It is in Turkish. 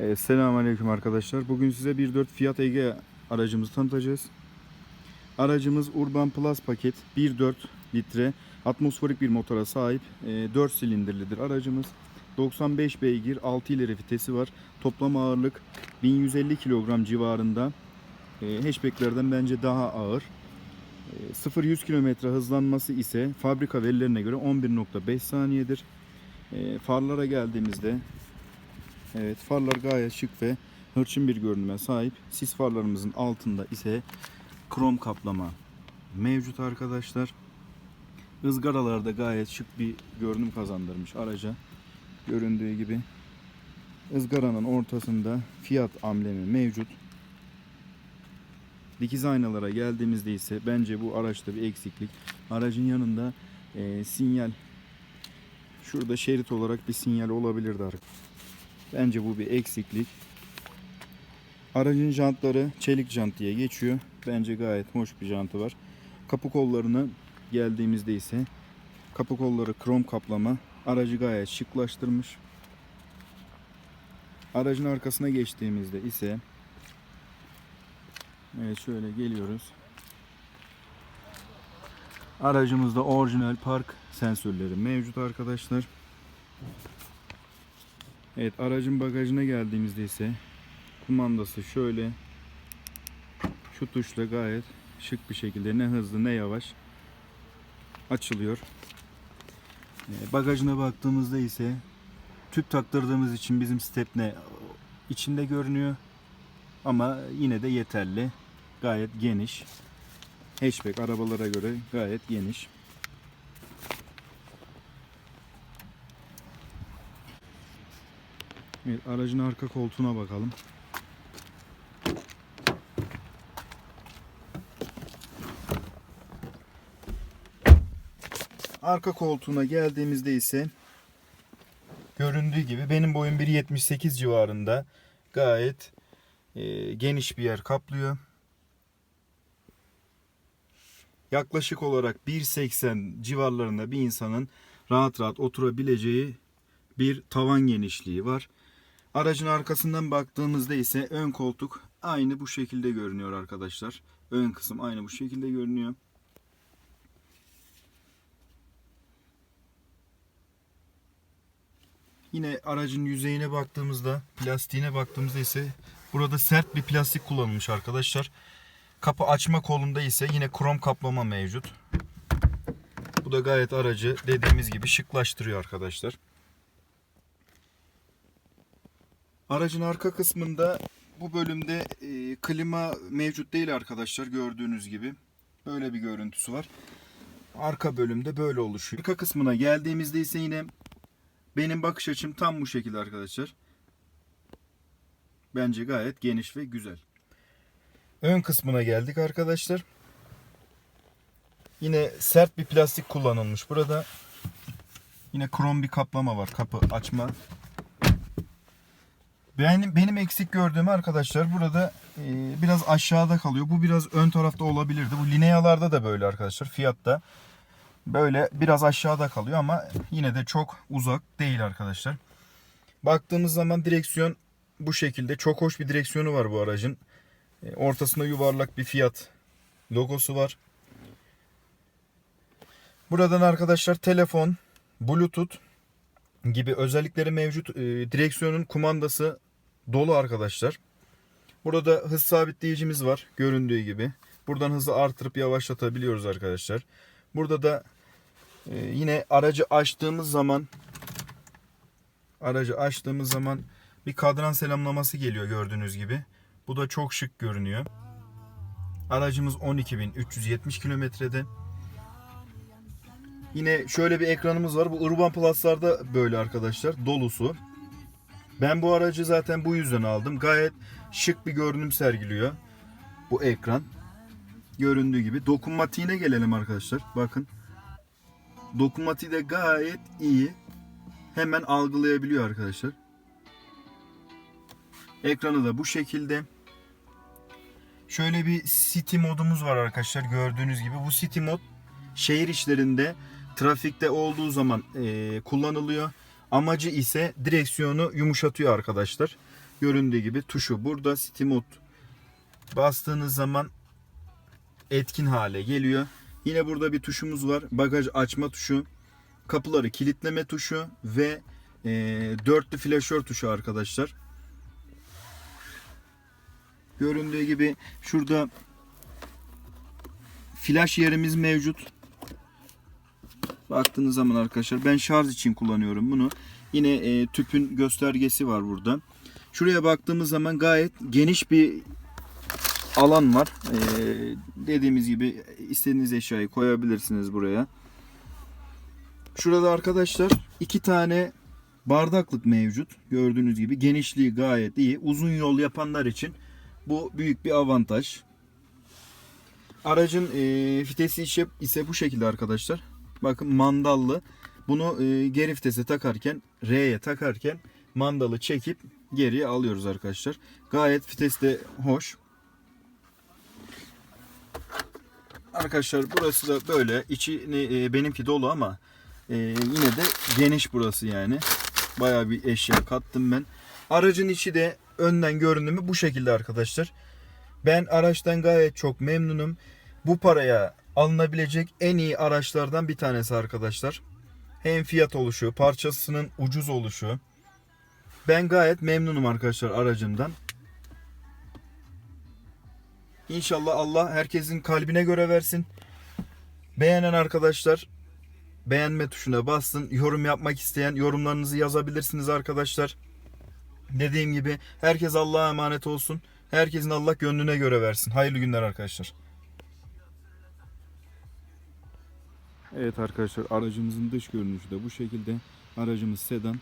Evet, Selamünaleyküm arkadaşlar. Bugün size 1.4 Fiat Ege aracımızı tanıtacağız. Aracımız Urban Plus paket 1.4 litre atmosferik bir motora sahip. E, 4 silindirlidir aracımız. 95 beygir 6 ileri vitesi var. Toplam ağırlık 1150 kilogram civarında. E, hatchbacklerden bence daha ağır. E, 0-100 kilometre hızlanması ise fabrika verilerine göre 11.5 saniyedir. E, farlara geldiğimizde Evet farlar gayet şık ve hırçın bir görünüme sahip. Sis farlarımızın altında ise krom kaplama mevcut arkadaşlar. Izgaralarda gayet şık bir görünüm kazandırmış araca. Göründüğü gibi. ızgaranın ortasında fiyat amblemi mevcut. Dikiz aynalara geldiğimizde ise bence bu araçta bir eksiklik. Aracın yanında e, sinyal şurada şerit olarak bir sinyal olabilirdi arkadaşlar. Bence bu bir eksiklik. Aracın jantları çelik jant diye geçiyor. Bence gayet hoş bir jantı var. Kapı kollarına geldiğimizde ise kapı kolları krom kaplama. Aracı gayet şıklaştırmış. Aracın arkasına geçtiğimizde ise Evet şöyle geliyoruz. Aracımızda orijinal park sensörleri mevcut arkadaşlar. Evet aracın bagajına geldiğimizde ise kumandası şöyle şu tuşla gayet şık bir şekilde ne hızlı ne yavaş açılıyor. Ee, Bagajına baktığımızda ise tüp taktırdığımız için bizim stepne içinde görünüyor. Ama yine de yeterli. Gayet geniş. Hatchback arabalara göre gayet geniş. Evet, aracın arka koltuğuna bakalım. Arka koltuğuna geldiğimizde ise göründüğü gibi benim boyum 1.78 civarında gayet e, geniş bir yer kaplıyor. Yaklaşık olarak 1.80 civarlarında bir insanın rahat rahat oturabileceği bir tavan genişliği var. Aracın arkasından baktığımızda ise ön koltuk aynı bu şekilde görünüyor arkadaşlar. Ön kısım aynı bu şekilde görünüyor. Yine aracın yüzeyine baktığımızda, plastiğine baktığımızda ise burada sert bir plastik kullanılmış arkadaşlar. Kapı açma kolunda ise yine krom kaplama mevcut. Bu da gayet aracı dediğimiz gibi şıklaştırıyor arkadaşlar. Aracın arka kısmında bu bölümde e, klima mevcut değil arkadaşlar gördüğünüz gibi. Böyle bir görüntüsü var. Arka bölümde böyle oluşuyor. Arka kısmına geldiğimizde ise yine benim bakış açım tam bu şekilde arkadaşlar. Bence gayet geniş ve güzel. Ön kısmına geldik arkadaşlar. Yine sert bir plastik kullanılmış burada. Yine krom bir kaplama var. Kapı açma benim, benim eksik gördüğüm arkadaşlar burada e, biraz aşağıda kalıyor. Bu biraz ön tarafta olabilirdi. Bu linealarda da böyle arkadaşlar. Fiyatta böyle biraz aşağıda kalıyor ama yine de çok uzak değil arkadaşlar. Baktığımız zaman direksiyon bu şekilde. Çok hoş bir direksiyonu var bu aracın. E, ortasında yuvarlak bir fiyat logosu var. Buradan arkadaşlar telefon, bluetooth gibi özellikleri mevcut. E, direksiyonun kumandası dolu arkadaşlar. Burada hız sabitleyicimiz var göründüğü gibi. Buradan hızı artırıp yavaşlatabiliyoruz arkadaşlar. Burada da e, yine aracı açtığımız zaman aracı açtığımız zaman bir kadran selamlaması geliyor gördüğünüz gibi. Bu da çok şık görünüyor. Aracımız 12.370 kilometrede. Yine şöyle bir ekranımız var. Bu Urban Plus'larda böyle arkadaşlar. Dolusu. Ben bu aracı zaten bu yüzden aldım. Gayet şık bir görünüm sergiliyor bu ekran. Göründüğü gibi. Dokunmatiğine gelelim arkadaşlar. Bakın. Dokunmatiği de gayet iyi. Hemen algılayabiliyor arkadaşlar. Ekranı da bu şekilde. Şöyle bir city modumuz var arkadaşlar gördüğünüz gibi. Bu city mod şehir içlerinde trafikte olduğu zaman e, kullanılıyor. Amacı ise direksiyonu yumuşatıyor arkadaşlar. göründüğü gibi tuşu burada Mode bastığınız zaman etkin hale geliyor. Yine burada bir tuşumuz var. Bagaj açma tuşu, kapıları kilitleme tuşu ve e, dörtlü flaşör tuşu arkadaşlar. Göründüğü gibi şurada flash yerimiz mevcut. Baktığınız zaman arkadaşlar ben şarj için kullanıyorum bunu. Yine e, tüpün göstergesi var burada. Şuraya baktığımız zaman gayet geniş bir alan var. E, dediğimiz gibi istediğiniz eşyayı koyabilirsiniz buraya. Şurada arkadaşlar iki tane bardaklık mevcut. Gördüğünüz gibi genişliği gayet iyi. Uzun yol yapanlar için bu büyük bir avantaj. Aracın e, vitesi ise, ise bu şekilde arkadaşlar. Bakın mandallı. Bunu e, geri vitese takarken, R'ye takarken mandalı çekip geriye alıyoruz arkadaşlar. Gayet vites de hoş. Arkadaşlar burası da böyle. İçi e, benimki dolu ama e, yine de geniş burası yani. Bayağı bir eşya kattım ben. Aracın içi de önden görünümü bu şekilde arkadaşlar. Ben araçtan gayet çok memnunum. Bu paraya alınabilecek en iyi araçlardan bir tanesi arkadaşlar. Hem fiyat oluşu, parçasının ucuz oluşu. Ben gayet memnunum arkadaşlar aracımdan. İnşallah Allah herkesin kalbine göre versin. Beğenen arkadaşlar beğenme tuşuna bassın. Yorum yapmak isteyen yorumlarınızı yazabilirsiniz arkadaşlar. Dediğim gibi herkes Allah'a emanet olsun. Herkesin Allah gönlüne göre versin. Hayırlı günler arkadaşlar. Evet arkadaşlar aracımızın dış görünüşü de bu şekilde. Aracımız sedan.